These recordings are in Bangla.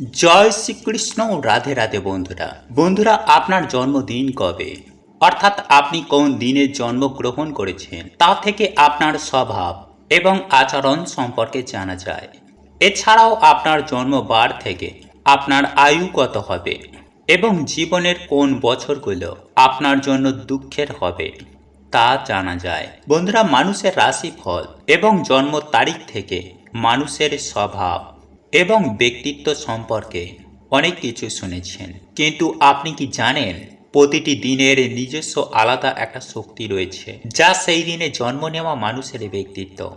জয় শ্রীকৃষ্ণ, রাধে রাধে বন্ধুরা। বন্ধুরা, আপনার জন্মদিন কবে? অর্থাৎ আপনি কোন দিনে জন্মগ্রহণ করেছেন, তা থেকে আপনার স্বভাব এবং আচরণ সম্পর্কে জানা যায়। এছাড়াও আপনার জন্মবার থেকে আপনার আয়ু কত হবে এবং জীবনের কোন বছরগুলো আপনার জন্য দুঃখের হবে, তা জানা যায়। বন্ধুরা, মানুষের রাশিফল এবং জন্ম তারিখ থেকে মানুষের স্বভাব এবং ব্যক্তিত্ব সম্পর্কে অনেক কিছু শুনেছেন। কিন্তু আপনি কি জানেন, প্রতিটি দিনের নিজস্ব আলাদা একটা শক্তি রয়েছে, যা সেই দিনে জন্ম নেওয়া মানুষের ব্যক্তিত্ব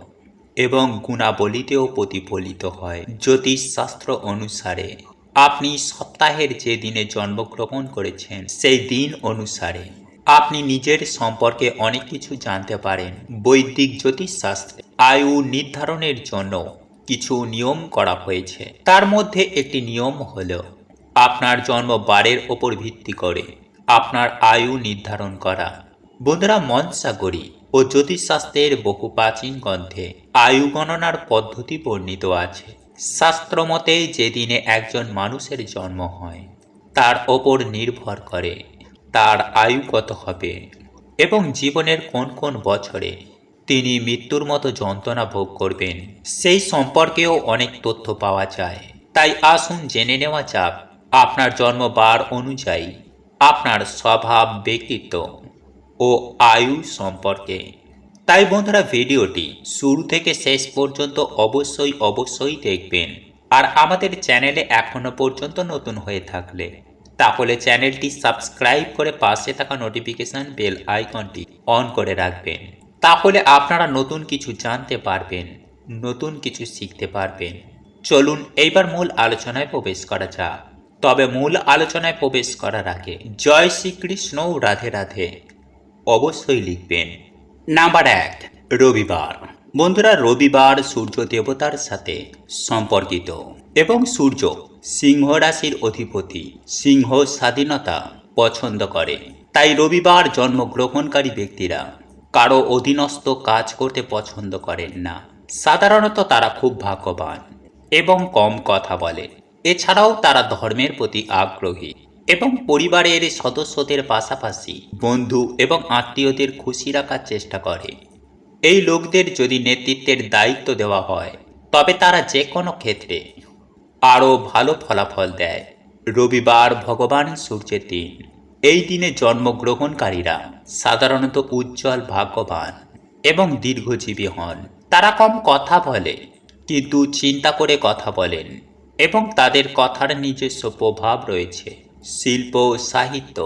এবং গুণাবলীতেও প্রতিফলিত হয়। জ্যোতিষ শাস্ত্র অনুসারে, আপনি সপ্তাহের যে দিনে জন্মগ্রহণ করেছেন, সেই দিন অনুসারে আপনি নিজের সম্পর্কে অনেক কিছু জানতে পারেন। বৈদিক জ্যোতিষশাস্ত্রে আয়ু নির্ধারণের জন্য কিছু নিয়ম করা হয়েছে। তার মধ্যে একটি নিয়ম হল, আপনার জন্ম বারের ওপর ভিত্তি করে আপনার আয়ু নির্ধারণ করা। বন্ধুরা, মনসাগরী ও জ্যোতিষশাস্ত্রের বহু প্রাচীন গ্রন্থে আয়ু গণনার পদ্ধতি বর্ণিত আছে। শাস্ত্রমতে যেদিনে একজন মানুষের জন্ম হয়, তার ওপর নির্ভর করে তার আয়ু কত হবে এবং জীবনের কোন কোন বছরে তিনি মৃত্যুর মতো যন্ত্রণা ভোগ করবেন। সেই সম্পর্কেও অনেক তথ্য পাওয়া যায়। তাই আসুন জেনে নেওয়া যাক, আপনার জন্মবার অনুযায়ী আপনার স্বভাব, ব্যক্তিত্ব ও আয়ু সম্পর্কে। তাই বন্ধুরা, ভিডিওটি শুরু থেকে শেষ পর্যন্ত অবশ্যই অবশ্যই দেখবেন। আর আমাদের চ্যানেলে এখনও পর্যন্ত নতুন হয়ে থাকলে তাহলে চ্যানেলটি সাবস্ক্রাইব করে পাশে থাকা নোটিফিকেশন বেল আইকনটি অন করে রাখবেন। তাহলে আপনারা নতুন কিছু জানতে পারবেন, নতুন কিছু শিখতে পারবেন। চলুন এইবার মূল আলোচনায় প্রবেশ করা যাক। তবে মূল আলোচনায় প্রবেশ করার আগে জয় শ্রীকৃষ্ণ রাধে রাধে। অবশ্যই লিখবেন, নাম্বার এক, রবিবার। বন্ধুরা, রবিবার সূর্য দেবতার সাথে সম্পর্কিত এবং সূর্য সিংহ রাশির অধিপতি, সিংহ স্বাধীনতা পছন্দ করে। তাই রবিবার জন্মগ্রহণকারী ব্যক্তিরা কারও অধীনস্থ কাজ করতে পছন্দ করেন না। সাধারণত তারা খুব ভাগ্যবান এবং কম কথা বলে। এছাড়াও তারা ধর্মের প্রতি আগ্রহী এবং পরিবারের সদস্যদের পাশাপাশি বন্ধু এবং আত্মীয়দের খুশি রাখার চেষ্টা করে। এই লোকদের যদি নেতৃত্বের দায়িত্ব দেওয়া হয়, তবে তারা যে কোনো ক্ষেত্রে আরও ভালো ফলাফল দেয়। রবিবার ভগবান সূর্যের দিন। এই দিনে জন্মগ্রহণকারীরা সাধারণত উজ্জ্বল, ভাগ্যবান এবং দীর্ঘজীবী হন। তারা কম কথা বলে, কিন্তু চিন্তা করে কথা বলেন এবং তাদের কথার নিজস্ব প্রভাব রয়েছে। শিল্প, সাহিত্য,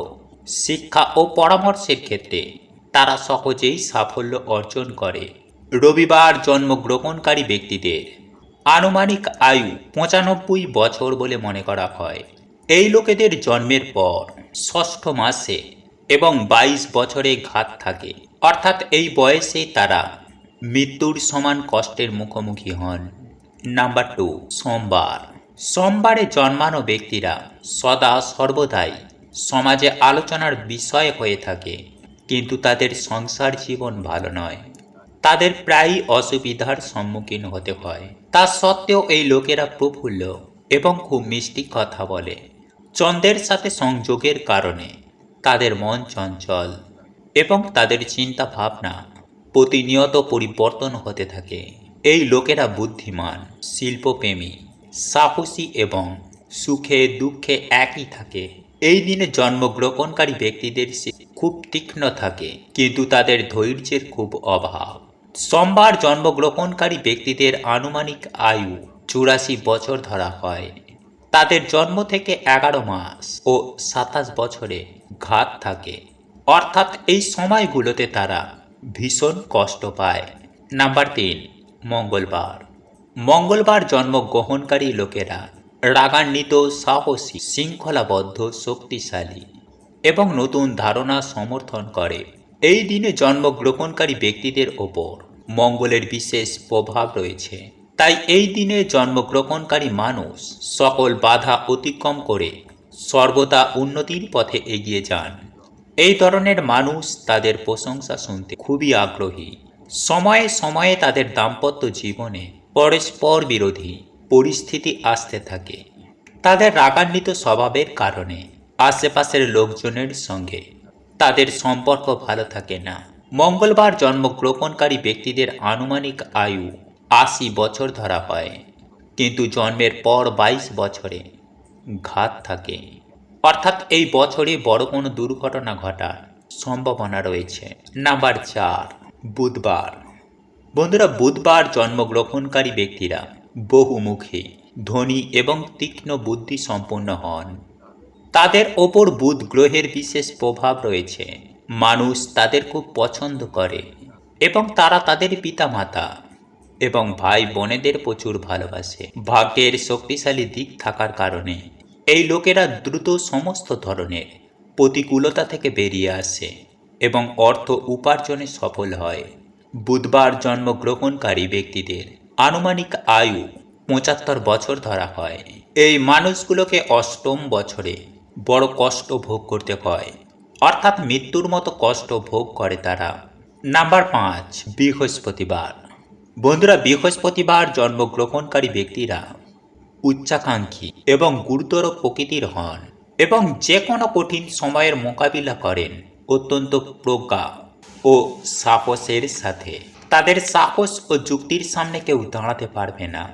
শিক্ষা ও পরামর্শের ক্ষেত্রে তারা সহজেই সাফল্য অর্জন করে। রবিবার জন্মগ্রহণকারী ব্যক্তিদের আনুমানিক আয়ু পঁচানব্বই বছর বলে মনে করা হয়। এই লোকেদের জন্মের পর ষষ্ঠ মাসে এবং বাইশ বছরে ঘাত থাকে। অর্থাৎ এই বয়সে তারা মৃত্যুর সমান কষ্টের মুখোমুখি হন। নাম্বার টু, সোমবার। সোমবারে জন্মানো ব্যক্তিরা সদা সর্বদাই সমাজে আলোচনার বিষয় হয়ে থাকে, কিন্তু তাদের সংসার জীবন ভালো নয়। তাদের প্রায়ই অসুবিধার সম্মুখীন হতে হয়। তা সত্ত্বেও এই লোকেরা প্রফুল্ল এবং খুব মিষ্টি কথা বলে। চন্দ্রের সাথে সংযোগের কারণে। তাদের মন চঞ্চল এবং তাদের চিন্তা ভাবনা প্রতিনিয়ত পরিবর্তন হতে থাকে। এই লোকেরা বুদ্ধিমান, শিল্পপ্রেমী, সাহসী এবং সুখে দুঃখে একই থাকে। এই দিনে জন্মগ্রহণকারী ব্যক্তিদের খুব তীক্ষ্ণ থাকে, কিন্তু তাদের ধৈর্যের খুব অভাব। সোমবার জন্মগ্রহণকারী ব্যক্তিদের আনুমানিক আয়ু চুরাশি বছর ধরা হয়। তাদের জন্ম থেকে এগারো মাস ও সাতাশ বছরে ঘাত থাকে। অর্থাৎ এই সময়গুলোতে তারা ভীষণ কষ্ট পায়। নাম্বার তিন, মঙ্গলবার। মঙ্গলবার জন্মগ্রহণকারী লোকেরা রাগান্বিত, সাহসী, শৃঙ্খলাবদ্ধ, শক্তিশালী এবং নতুন ধারণা সমর্থন করে। এই দিনে জন্মগ্রহণকারী ব্যক্তিদের ওপর মঙ্গলের বিশেষ প্রভাব রয়েছে। তাই এই দিনে জন্মগ্রহণকারী মানুষ সকল বাধা অতিক্রম করে সর্বদা উন্নতির পথে এগিয়ে যান। এই ধরনের মানুষ তাদের প্রশংসা শুনতে খুবই আগ্রহী। সময়ে সময়ে তাদের দাম্পত্য জীবনে পরস্পর বিরোধী পরিস্থিতি আসতে থাকে। তাদের রাগান্বিত স্বভাবের কারণে আশেপাশের লোকজনের সঙ্গে তাদের সম্পর্ক ভালো থাকে না। মঙ্গলবার জন্মগ্রহণকারী ব্যক্তিদের আনুমানিক আয়ু আশি বছর ধরা হয়। কিন্তু জন্মের পর বাইশ বছরে ঘাত থাকে। অর্থাৎ এই বছরে বড় কোনো দুর্ঘটনা ঘটার সম্ভাবনা রয়েছে। নাম্বার চার, বুধবার। বন্ধুরা, বুধবার জন্মগ্রহণকারী ব্যক্তিরা বহুমুখী, ধনী এবং তীক্ষ্ণ বুদ্ধি সম্পন্ন হন। তাদের ওপর বুধ গ্রহের বিশেষ প্রভাব রয়েছে। মানুষ তাদের খুব পছন্দ করে এবং তারা তাদের পিতামাতা এবং ভাই বোনেদের প্রচুর ভালোবাসে। ভাগ্যের শক্তিশালী দিক থাকার কারণে এই লোকেরা দ্রুত সমস্ত ধরনের প্রতিকূলতা থেকে বেরিয়ে আসে এবং অর্থ উপার্জনে সফল হয়। বুধবার জন্মগ্রহণকারী ব্যক্তিদের আনুমানিক আয়ু পঁচাত্তর বছর ধরা হয়। এই মানুষগুলোকে অষ্টম বছরে বড় কষ্ট ভোগ করতে হয়। অর্থাৎ মৃত্যুর মতো কষ্ট ভোগ করে তারা। নাম্বার পাঁচ, বৃহস্পতিবার। বন্ধুরা, বৃহস্পতিবার জন্মগ্রহণকারী ব্যক্তিরা উচ্চাকাঙ্ক্ষী এবং গুরুতর প্রকৃতির হন এবং যে কোনো কঠিন সময়ের মোকাবিলা করেন। অত্যন্ত প্রজ্ঞা ও সাহসের সাথে। তাদের সাহস ও যুক্তির সামনে কেউ দাঁড়াতে পারবে না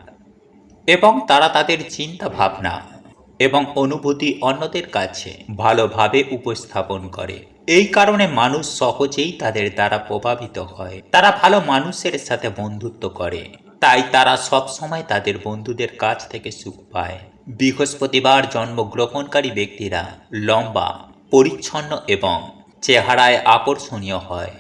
এবং তারা তাদের চিন্তা ভাবনা এবং অনুভূতি অন্যদের কাছে ভালোভাবে উপস্থাপন করে। এই কারণে মানুষ সহজেই তাদের দ্বারা প্রভাবিত হয়। তারা ভালো মানুষের সাথে বন্ধুত্ব করে। তাই তারা সব সময় তাদের বন্ধুদের কাছ থেকে সুখ পায়। বৃহস্পতিবার জন্মগ্রহণকারী ব্যক্তিরা লম্বা, পরিচ্ছন্ন এবং চেহারায় আকর্ষণীয় হয়।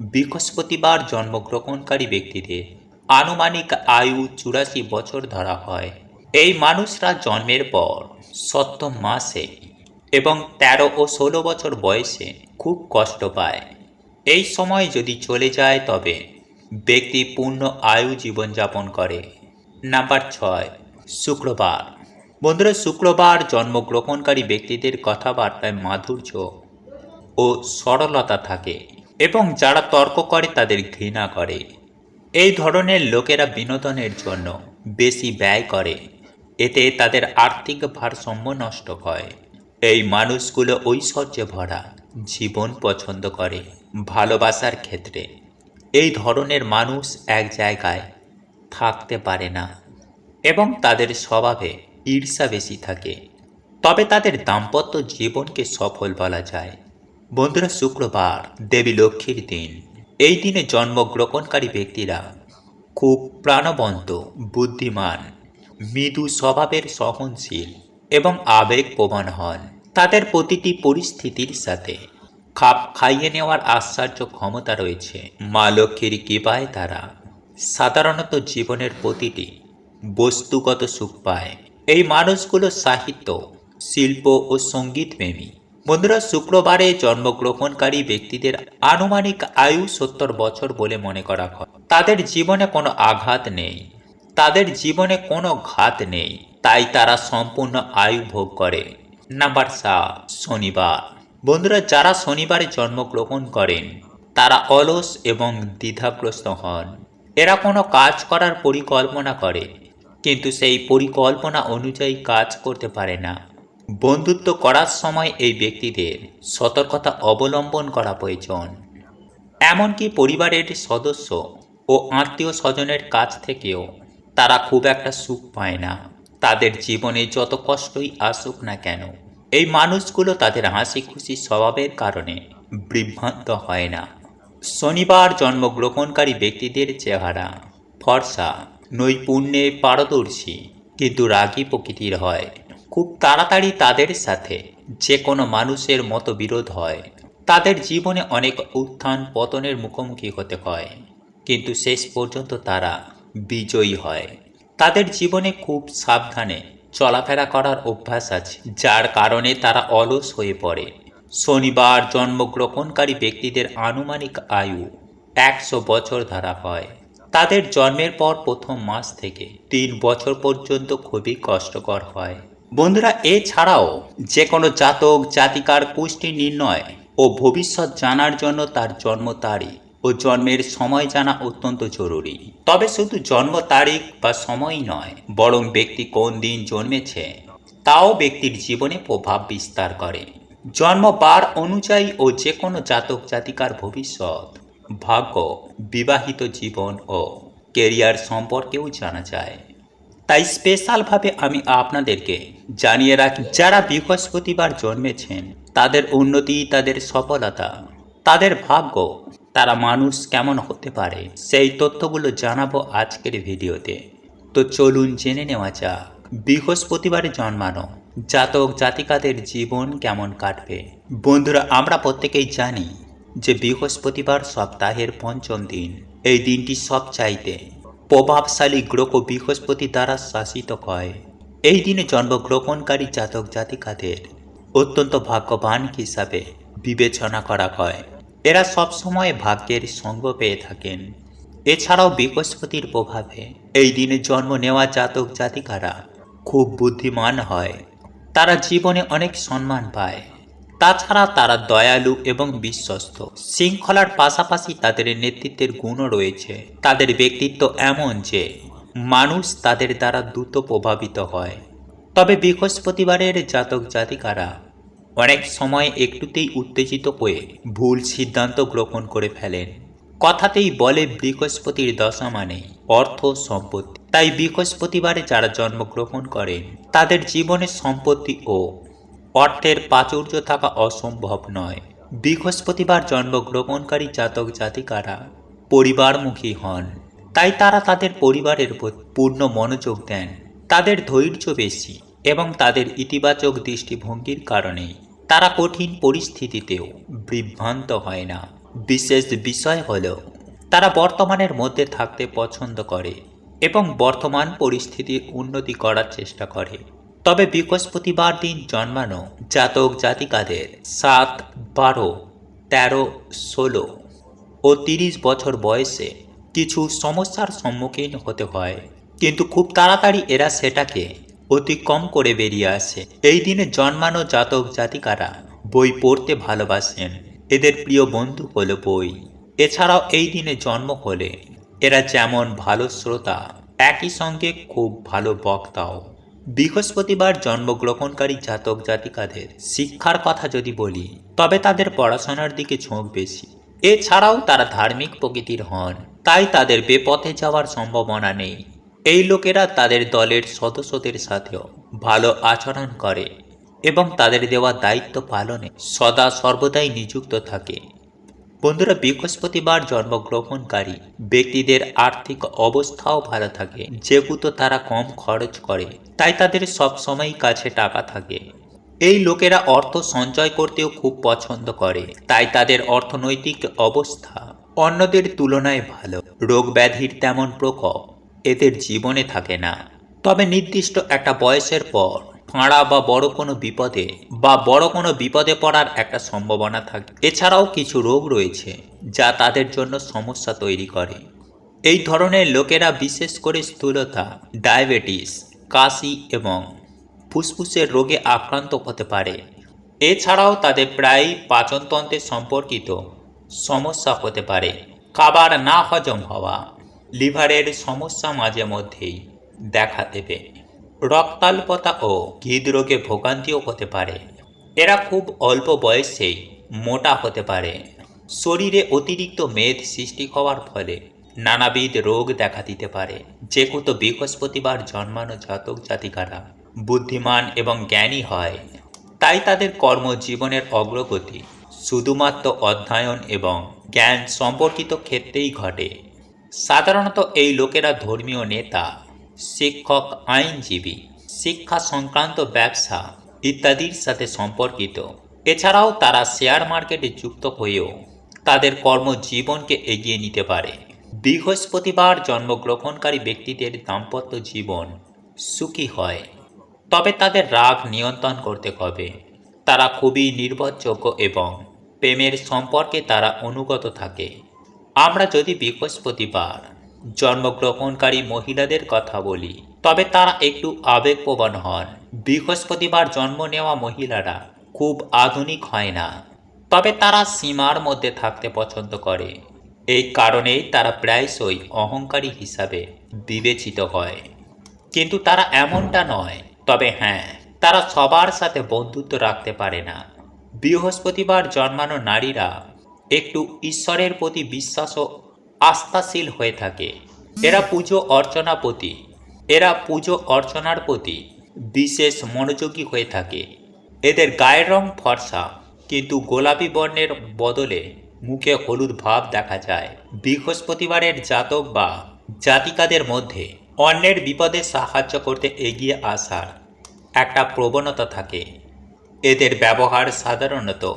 বৃহস্পতিবার জন্মগ্রহণকারী ব্যক্তিদের আনুমানিক আয়ু চুরাশি বছর ধরা হয়। এই মানুষরা জন্মের পর সপ্তম মাসে এবং তেরো ও ষোলো বছর বয়সে খুব কষ্ট পায়। এই সময় যদি চলে যায় তবে ব্যক্তি পূর্ণ আয়ু জীবনযাপন করে। নাম্বার ছয়, শুক্রবার। বন্ধুরা, শুক্রবার জন্মগ্রহণকারী ব্যক্তিদের কথাবার্তায় মাধুর্য ও সরলতা থাকে এবং যারা তর্ক করে তাদের ঘৃণা করে। এই ধরনের লোকেরা বিনোদনের জন্য বেশি ব্যয় করে। এতে তাদের আর্থিক ভারসাম্য নষ্ট হয়। এই মানুষগুলো ঐশ্বর্যে ভরা। জীবন পছন্দ করে, ভালোবাসার ক্ষেত্রে। এই ধরনের মানুষ এক জায়গায় থাকতে পারে না এবং তাদের স্বভাবে ঈর্ষা বেশি থাকে। তবে তাদের দাম্পত্য জীবনকে সফল বলা যায়। বন্ধুরা, শুক্রবার দেবী লক্ষ্মীর দিন। এই দিনে জন্মগ্রহণকারী ব্যক্তিরা খুব প্রাণবন্ত, বুদ্ধিমান, মৃদু স্বভাবের সহনশীল এবং আবেগ আবেগপ্রবণ হন। তাদের প্রতিটি পরিস্থিতির সাথে খাপ খাইয়ে নেওয়ার আশ্চর্য ক্ষমতা রয়েছে। মা লক্ষ্মীর কৃপায় তারা সাধারণত জীবনের প্রতিটি বস্তুগত সুখ পায়। এই মানুষগুলো সাহিত্য, শিল্প ও সঙ্গীতপ্রেমী বন্ধুরা, শুক্রবারে জন্মগ্রহণকারী ব্যক্তিদের আনুমানিক আয়ু সত্তর বছর বলে মনে করা হয়। তাদের জীবনে কোনো আঘাত নেই। তাদের জীবনে কোনো ঘাত নেই। তাই তারা সম্পূর্ণ আয়ু ভোগ করে। নাম্বার সাত শনিবার। বন্ধুরা, যারা শনিবারে জন্মগ্রহণ করেন, তারা অলস এবং দ্বিধাগ্রস্ত হন। এরা কোনো কাজ করার পরিকল্পনা করে, কিন্তু সেই পরিকল্পনা অনুযায়ী কাজ করতে পারে না। বন্ধুত্ব করার সময় এই ব্যক্তিদের সতর্কতা অবলম্বন করা প্রয়োজন। এমনকি পরিবারের সদস্য ও আত্মীয় স্বজনের কাছ থেকেও তারা খুব একটা সুখ পায় না। তাদের জীবনে যত কষ্টই আসুক না কেন, এই মানুষগুলো তাদের হাসি খুশি স্বভাবের কারণে বিভ্রান্ত হয় না। শনিবার জন্মগ্রহণকারী ব্যক্তিদের চেহারা, ফর্সা, নৈপুণ্যে পারদর্শী, কিন্তু রাগী প্রকৃতির হয়। খুব তাড়াতাড়ি তাদের সাথে যে কোনো মানুষের মতো বিরোধ হয়। তাদের জীবনে অনেক উত্থান পতনের মুখোমুখি হতে হয়, কিন্তু শেষ পর্যন্ত তারা বিজয়ী হয়। তাদের জীবনে খুব সাবধানে চলাফেরা করার অভ্যাস আছে, যার কারণে তারা অলস হয়ে পড়ে। শনিবার জন্মগ্রহণকারী ব্যক্তিদের আনুমানিক আয়ু একশো বছর ধরা হয়। তাদের জন্মের পর প্রথম মাস থেকে তিন বছর পর্যন্ত খুবই কষ্টকর হয়। বন্ধুরা, এছাড়াও যে কোনো জাতক, জাতিকার পুষ্টি নির্ণয় ও ভবিষ্যৎ জানার জন্য তার জন্ম তারিখ ও জন্মের সময় জানা অত্যন্ত জরুরি। তবে শুধু জন্ম তারিখ বা সময় নয়, বরং ব্যক্তি কোন দিন জন্মেছে, তাও ব্যক্তির জীবনে প্রভাব বিস্তার করে। জন্মবার অনুযায়ী ও যে কোনো জাতক জাতিকার ভবিষ্যৎ, ভাগ্য, বিবাহিত জীবন ও কেরিয়ার সম্পর্কেও জানা যায়। তাই স্পেশালভাবে আমি আপনাদেরকে জানিয়ে রাখি, যারা বৃহস্পতিবার জন্মেছেন, তাদের উন্নতি, তাদের সফলতা, তাদের ভাগ্য তারা মানুষ কেমন হতে পারে, সেই তথ্যগুলো জানাব আজকের ভিডিওতে। তো চলুন জেনে নেওয়া যাক, বৃহস্পতিবারে জন্মানো জাতক জাতিকাদের জীবন কেমন কাটবে। বন্ধুরা, আমরা প্রত্যেকেই জানি যে বৃহস্পতিবার সপ্তাহের পঞ্চম দিন, এই দিনটি সব চাইতে প্রভাবশালী গ্রহ বৃহস্পতি দ্বারা শাসিত হয় এই দিনে জন্মগ্রহণকারী জাতক জাতিকাদের অত্যন্ত ভাগ্যবান হিসাবে বিবেচনা করা হয়। এরা সবসময় ভাগ্যের সঙ্গ পেয়ে থাকেন। এছাড়াও বৃহস্পতির প্রভাবে এই দিনে জন্ম নেওয়া জাতক জাতিকারা খুব বুদ্ধিমান হয়। তারা জীবনে অনেক সম্মান পায়। তাছাড়া তারা দয়ালু এবং বিশ্বস্ত। শৃঙ্খলার পাশাপাশি তাদের নেতৃত্বের গুণও রয়েছে। তাদের ব্যক্তিত্ব এমন যে, মানুষ তাদের দ্বারা দ্রুত প্রভাবিত হয়। তবে বৃহস্পতিবারের জাতক জাতিকারা অনেক সময় একটুতেই উত্তেজিত হয়ে ভুল সিদ্ধান্ত গ্রহণ করে ফেলেন। কথাতেই বলে বৃহস্পতির দশা মানে অর্থ সম্পত্তি। তাই বৃহস্পতিবারে যারা জন্মগ্রহণ করেন, তাদের জীবনে সম্পত্তি ও অর্থের প্রাচুর্য থাকা অসম্ভব নয়। বৃহস্পতিবার জন্মগ্রহণকারী জাতক জাতিকারা পরিবারমুখী হন। তাই তারা তাদের পরিবারের পূর্ণ মনোযোগ দেন। তাদের ধৈর্য বেশি এবং তাদের ইতিবাচক দৃষ্টিভঙ্গির কারণে তারা কঠিন পরিস্থিতিতেও বিভ্রান্ত হয় না। বিশেষ বিষয় হল, তারা বর্তমানের মধ্যে থাকতে পছন্দ করে এবং বর্তমান পরিস্থিতির উন্নতি করার চেষ্টা করে। তবে বৃহস্পতিবার দিন জন্মানো জাতক জাতিকাদের সাত, বারো, তেরো, ষোলো ও তিরিশ বছর বয়সে কিছু সমস্যার সম্মুখীন হতে হয়। কিন্তু খুব তাড়াতাড়ি এরা সেটাকে অতিক্রম করে বেরিয়ে আসে। এই দিনে জন্মানো জাতক জাতিকারা বই পড়তে ভালোবাসেন। এদের প্রিয় বন্ধু হলো বই। এছাড়াও এই দিনে জন্ম হলে এরা যেমন ভালো শ্রোতা, একই সঙ্গে খুব ভালো বক্তাও। বৃহস্পতিবার জন্মগ্রহণকারী জাতক জাতিকাদের শিক্ষার কথা যদি বলি, তবে তাদের পড়াশোনার দিকে ঝোঁক বেশি। এছাড়াও তারা ধার্মিক প্রকৃতির হন, তাই তাদের বেপথে যাওয়ার সম্ভাবনা নেই। এই লোকেরা তাদের দলের সদস্যদের সাথেও ভালো আচরণ করে এবং তাদের দেওয়া দায়িত্ব পালনে সদা সর্বদাই নিযুক্ত থাকে। বন্ধুরা, বৃহস্পতিবার জন্মগ্রহণকারী ব্যক্তিদের আর্থিক অবস্থাও ভালো থাকে, যেহেতু তারা কম খরচ করে, তাই তাদের সব সময় কাছে টাকা থাকে। এই লোকেরা অর্থ সঞ্চয় করতেও খুব পছন্দ করে, তাই তাদের অর্থনৈতিক অবস্থা অন্যদের তুলনায় ভালো। রোগ ব্যাধির তেমন প্রকোপ এদের জীবনে থাকে না। তবে নির্দিষ্ট একটা বয়সের পর ফাঁড়া বা বড় কোনো বিপদে বা বড় কোনো বিপদে পড়ার একটা সম্ভাবনা থাকে। এছাড়াও কিছু রোগ রয়েছে যা তাদের জন্য সমস্যা তৈরি করে। এই ধরনের লোকেরা বিশেষ করে স্থূলতা, ডায়াবেটিস, কাশি এবং ফুসফুসের রোগে আক্রান্ত হতে পারে। এছাড়াও তাদের প্রায়ই পাচনতন্ত্রের সম্পর্কিত সমস্যা হতে পারে। খাবার না হজম হওয়া লিভারের সমস্যা মাঝে মধ্যেই দেখা দেবে। রক্তাল্পতা ও হৃদরোগে ভোগান্তিও হতে পারে। এরা খুব অল্প বয়সেই মোটা হতে পারে। শরীরে অতিরিক্ত মেদ সৃষ্টি হওয়ার ফলে নানাবিধ রোগ দেখা দিতে পারে। যেহেতু বৃহস্পতিবার জন্মানো জাতক জাতিকারা বুদ্ধিমান এবং জ্ঞানী হয়, তাই তাদের কর্মজীবনের অগ্রগতি শুধুমাত্র অধ্যয়ন এবং জ্ঞান সম্পর্কিত ক্ষেত্রেই ঘটে। সাধারণত এই লোকেরা ধর্মীয় নেতা, শিক্ষক, আইনজীবী, শিক্ষা সংক্রান্ত ব্যবসা ইত্যাদির সাথে সম্পর্কিত। এছাড়াও তারা শেয়ার মার্কেটে যুক্ত হয়েও তাদের কর্মজীবনকে এগিয়ে নিতে পারে। বৃহস্পতিবার জন্মগ্রহণকারী ব্যক্তিদের দাম্পত্য জীবন সুখী হয়। তবে তাদের রাগ নিয়ন্ত্রণ করতে হবে। তারা খুবই নির্ভরযোগ্য এবং প্রেমের সম্পর্কে তারা অনুগত থাকে। আমরা যদি বৃহস্পতিবার জন্মগ্রহণকারী মহিলাদের কথা বলি, তবে তারা একটু আবেগপ্রবণ হন। বৃহস্পতিবার জন্ম নেওয়া মহিলারা খুব আধুনিক হয় না, তবে তারা সীমার মধ্যে থাকতে পছন্দ করে। এই কারণেই তারা প্রায়শই অহংকারী হিসাবে বিবেচিত হয়। কিন্তু তারা এমনটা নয়, তবে হ্যাঁ তারা সবার সাথে বন্ধুত্ব রাখতে পারে না। বৃহস্পতিবার জন্মানো নারীরা একটু ঈশ্বরের প্রতি বিশ্বাস ও আস্থাশীল হয়ে থাকে। এরা পুজো অর্চনা প্রতি, এরা পুজো অর্চনার প্রতি বিশেষ মনোযোগী হয়ে থাকে। এদের গায়ের রং ফর্সা, কিন্তু গোলাপি বর্ণের বদলে মুখে হলুদ ভাব দেখা যায়। বৃহস্পতিবারের জাতক বা জাতিকাদের মধ্যে অন্যের বিপদে সাহায্য করতে এগিয়ে আসার একটা প্রবণতা থাকে। এদের ব্যবহার সাধারণত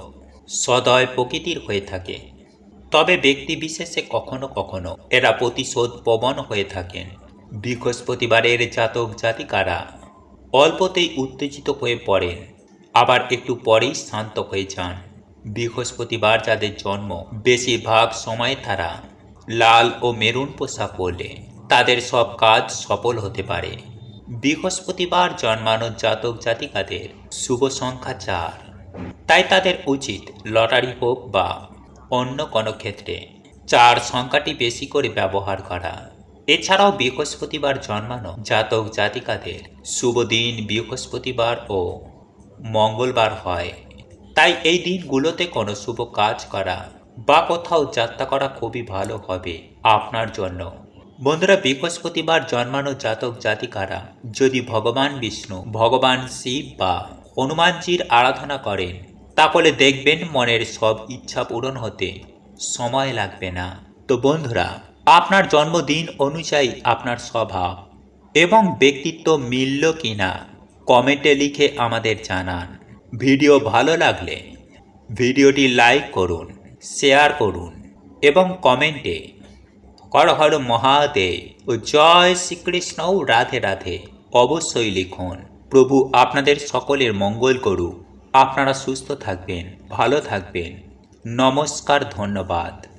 সদয় প্রকৃতির হয়ে থাকে। তবে ব্যক্তি বিশেষে কখনো কখনো এরা প্রতিশোধ প্রবণ হয়ে থাকেন। বৃহস্পতিবারের জাতক জাতিকারা অল্পতেই উত্তেজিত হয়ে পড়েন, আবার একটু পরেই শান্ত হয়ে যান। বৃহস্পতিবার যাদের জন্ম বেশিরভাগ সময় তারা লাল ও মেরুন পোশাক পরলে তাদের সব কাজ সফল হতে পারে। বৃহস্পতিবার জন্মানো জাতক জাতিকাদের শুভ সংখ্যা চার। তাই তাদের উচিত লটারি হোক বা অন্য কোনো ক্ষেত্রে চার সংখ্যাটি বেশি করে ব্যবহার করা। এছাড়াও বৃহস্পতিবার জন্মানো জাতক জাতিকাদের শুভ দিন বৃহস্পতিবার ও মঙ্গলবার হয়। তাই এই দিনগুলোতে কোনো শুভ কাজ করা বা কোথাও যাত্রা করা খুবই ভালো হবে আপনার জন্য। বন্ধুরা, বৃহস্পতিবার জন্মানো জাতক জাতিকারা যদি ভগবান বিষ্ণু, ভগবান শিব বা হনুমানজির আরাধনা করেন তাহলে দেখবেন মনের সব ইচ্ছা পূরণ হতে। সময় লাগবে না। তো বন্ধুরা, আপনার জন্মদিন অনুযায়ী আপনার স্বভাব এবং ব্যক্তিত্ব মিলল কিনা কমেন্টে লিখে আমাদের জানান। ভিডিও ভালো লাগলে ভিডিওটি লাইক করুন, শেয়ার করুন এবং কমেন্টে হর হর মহাদেব ও জয় শ্রীকৃষ্ণ রাধে রাধে অবশ্যই লিখুন। প্রভু আপনাদের সকলের মঙ্গল করুক। আপনারা সুস্থ থাকবেন ভালো থাকবেন। নমস্কার ধন্যবাদ।